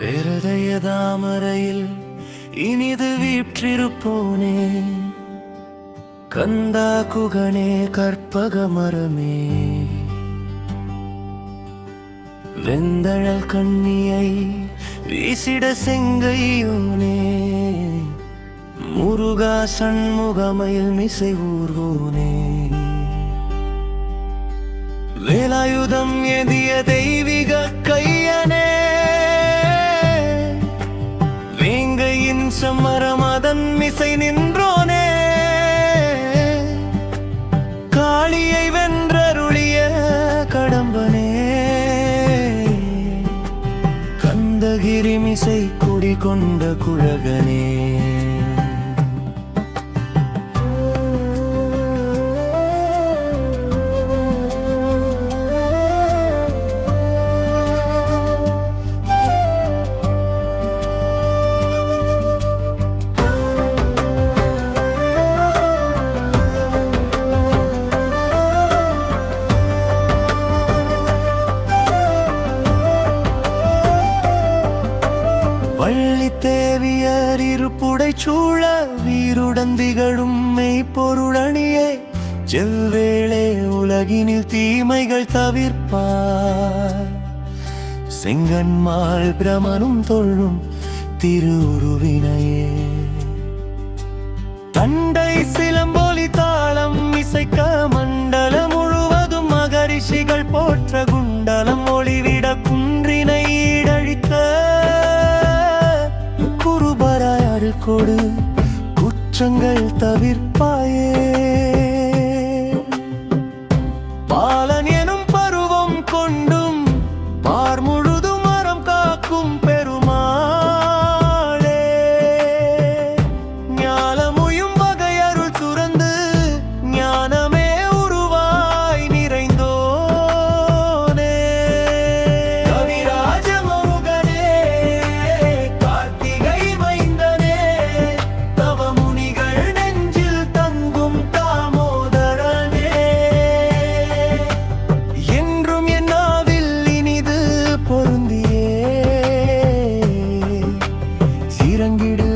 கனகதாமரையில் இனிது வீற்றிருப்போனே. கந்தா குகனே கற்பக மரமே. வெந்தழல் கண்ணியை வீசிட செங்கையோனே. முருகா சண்முகமையில் மிசை ஊர்வோனே. வேலாயுதம் எதிய தெய்வீக வேங்கையின் சம்மரம் அதன் மிசை நின்றோனே. காளியை வென்றருளிய கடம்பனே. கந்தகிரி மிசை குடிகொண்ட குழகனே. வள்ளி தேவியர் இருப்புடை சூழ வீருடன் திகழும் மெய்ப்பொருளணியே செவ்வேளே உலகினில் தீமைகள் தவிர்ப்பார். செங்கன்மாள் பிரமனும் தொழும் திருவுருவினையே. தண்டை சில அருள் கொடு குற்றங்கள் தவிர்ப்பாயே. பங்கிடு